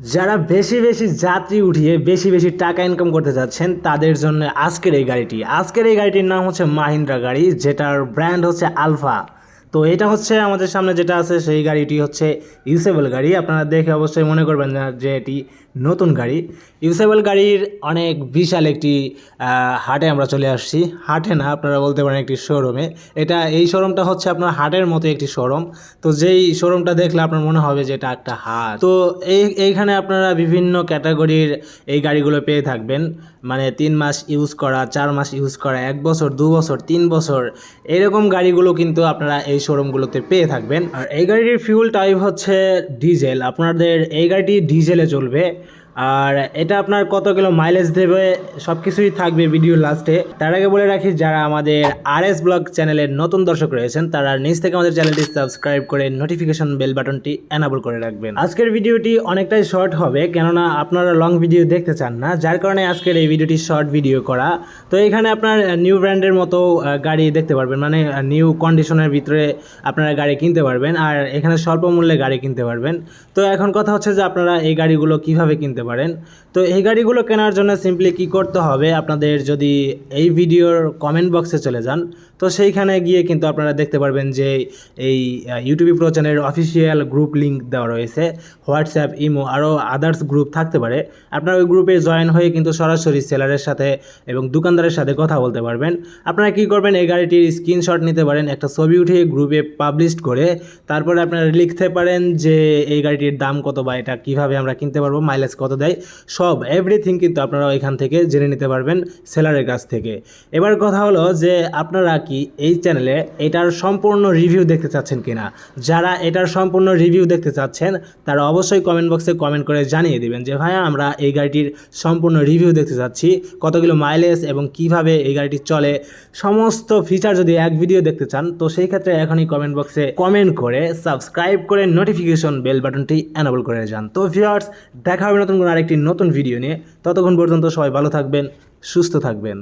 যারা বেশি বেশি যাত্রী উঠিয়ে বেশি বেশি টাকা ইনকাম করতে যাচ্ছেন, তাদের জন্য আজকের এই গাড়িটি। আজকের এই গাড়িটির নাম হচ্ছে মাহিন্দ্রা গাড়ি, যেটার ব্র্যান্ড হচ্ছে আলফা তো এটা হচ্ছে আমাদের সামনে যেটা আছে, সেই গাড়িটি হচ্ছে ইউসেবল গাড়ি। আপনারা দেখে অবশ্যই মনে করবেন যে এটি নতুন গাড়ি। ইউসেবল গাড়ির অনেক বিশাল একটি হাটে আমরা চলে আসছি। হাটে না, আপনারা বলতে পারেন একটি শোরুমে এটা, এই শোরুমটা হচ্ছে আপনার হাটের মতো একটি শোরুম তো যেই শোরুমটা দেখলে আপনার মনে হবে যে এটা একটা হাট। তো এই, এইখানে আপনারা বিভিন্ন ক্যাটাগরির এই গাড়িগুলো পেয়ে থাকবেন। মানে তিন মাস ইউজ করা, চার মাস ইউজ করা, এক বছর, দু বছর, তিন বছর, এরকম গাড়িগুলো কিন্তু আপনারা এই শোরুমগুলোতে পেয়ে থাকবেন। আর এই গাড়িটির ফিউল টাইপ হচ্ছে ডিজেল আপনাদের এই গাড়িটি ডিজেলে চলবে। আর এটা আপনার কত কিলো মাইলেজ দেবে সব কিছুই থাকবে ভিডিও লাস্টে তার আগে বলে রাখি, যারা আমাদের আর এস ব্লগ চ্যানেলের নতুন দর্শক রয়েছেন, তারা নিজ থেকে আমাদের চ্যানেলটি সাবস্ক্রাইব করে নোটিফিকেশন বেল বাটনটি অ্যানাবল করে রাখবেন। আজকের ভিডিওটি অনেকটাই শর্ট হবে, কেননা আপনারা লং ভিডিও দেখতে চান না, যার কারণে আজকের এই ভিডিওটি শর্ট ভিডিও করা। তো এখানে আপনার নিউ ব্র্যান্ডের মতো গাড়ি দেখতে পারবেন মানে নিউ কন্ডিশনের ভিতরে আপনারা গাড়ি কিনতে পারবেন, আর এখানে স্বল্প মূল্যে গাড়ি কিনতে পারবেন। তো এখন কথা হচ্ছে যে আপনারা এই গাড়িগুলো কীভাবে কিনতে পারেন। তো এই গাড়িগুলো কেনার জন্য সিম্পলি কি করতে হবে? আপনাদের যদি এই ভিডিওর কমেন্ট বক্সে চলে যান, তো সেইখানে গিয়ে কিন্তু আপনারা দেখতে পারবেন যে এই ইউটিউব প্রো চ্যানেলের অফিসিয়াল গ্রুপ লিঙ্ক দেওয়া রয়েছে। হোয়াটসঅ্যাপ ইমো আরও আদার্স গ্রুপ থাকতে পারে। আপনারা ওই গ্রুপে জয়েন হয়ে কিন্তু সরাসরি সেলারের সাথে এবং দোকানদারের সাথে কথা বলতে পারবেন। আপনারা কি করবেন? এই গাড়িটির স্ক্রিনশট নিতে পারেন, একটা ছবি উঠিয়ে গ্রুপে পাবলিশ করে তারপরে আপনারা লিখতে পারেন যে এই গাড়িটির দাম কত বা এটা কীভাবে আমরা কিনতে পারব মাইলেজ কত দেয়। সব এভরিথিং কিন্তু আপনারা এখান থেকে জেনে নিতে পারবেন সেলারের কাছ থেকে। এবার কথা হলো যে আপনারা কি এই চ্যানেলে এটার সম্পূর্ণ রিভিউ দেখতে চাচ্ছেন কিনা? যারা এটার সম্পূর্ণ রিভিউ দেখতে চাচ্ছেন, তারা অবশ্যই কমেন্ট বক্সে কমেন্ট করে জানিয়ে দিবেন যে, ভাইয়া, আমরা এই গাড়িটির সম্পূর্ণ রিভিউ দেখতে চাচ্ছি। কতগুলো মাইলেজ এবং কীভাবে এই গাড়িটি চলে? সমস্ত ফিচার যদি এক ভিডিও দেখতে চান, তো সেই ক্ষেত্রে এখনই কমেন্ট বক্সে কমেন্ট করে সাবস্ক্রাইব করে নোটিফিকেশন বেল বাটনটি এনাবল করে যান। তো ভিউয়ার্স দেখা হবে নতুন আরেকটি নতুন ভিডিও নিয়ে ততক্ষণ পর্যন্ত সবাই ভালো থাকবেন সুস্থ থাকবেন।